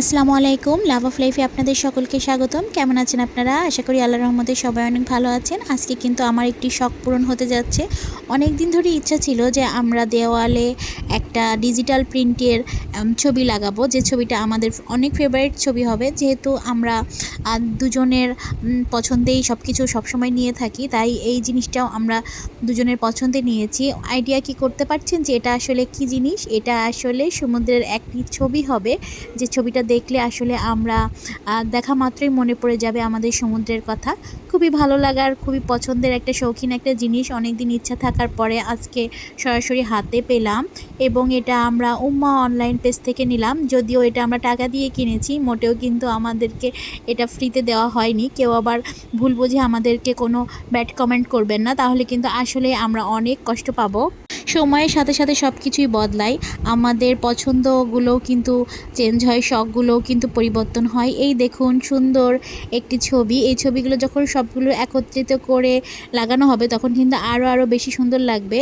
আসসালামু আলাইকুম love of লাইফে আপনাদের সকলকে স্বাগতম। কেমন আছেন আপনারা? আশা করি আল্লাহ রহমতে সবাই অনেক ভালো আছেন। আজকে কিন্তু আমার একটি শখ পূরণ হতে যাচ্ছে। অনেক দিন ধরে ইচ্ছা ছিল যে আমরা দেওয়ালে একটা ডিজিটাল প্রিন্টের ছবি লাগাবো। যে ছবিটা আমাদের অনেক ফেভারিট ছবি হবে। যেহেতু আমরা দুজনের পছন্দেই সব কিছু সবসময় নিয়ে থাকি, তাই এই জিনিসটাও আমরা দুজনের পছন্দে নিয়েছি। আইডিয়া কি করতে পারছেন যে এটা আসলে কি জিনিস? এটা আসলে সমুদ্রের একটি ছবি হবে। যে ছবিটা দেখলে আসলে আমরা দেখা মাত্রই মনে পড়ে যাবে আমাদের সমুদ্রের কথা। খুবই ভালো লাগার খুবই পছন্দের একটা শৌখিন একটা জিনিস। অনেক দিন ইচ্ছা থাকার পরে আজকে সরাসরি হাতে পেলাম এবং এটা আমরা উম্মা অনলাইন পেজ থেকে নিলাম। যদিও এটা আমরা টাকা দিয়ে কিনেছি, মোটেও কিন্তু আমাদেরকে এটা ফ্রিতে দেওয়া হয়নি। কেউ আবার ভুল বুঝে আমাদেরকে কোনো ব্যাড কমেন্ট করবেন না। তাহলে কিন্তু আসলে আমরা অনেক কষ্ট পাবো। সময়ের সাথে সাথে সব কিছুই বদলায়। আমাদের পছন্দগুলোও কিন্তু চেঞ্জ হয়, শখগুলোও কিন্তু পরিবর্তন হয়। এই দেখুন, সুন্দর একটি ছবি। এই ছবিগুলো যখন সবগুলো একত্রিত করে লাগানো হবে, তখন কিন্তু আরও আরও বেশি সুন্দর লাগবে।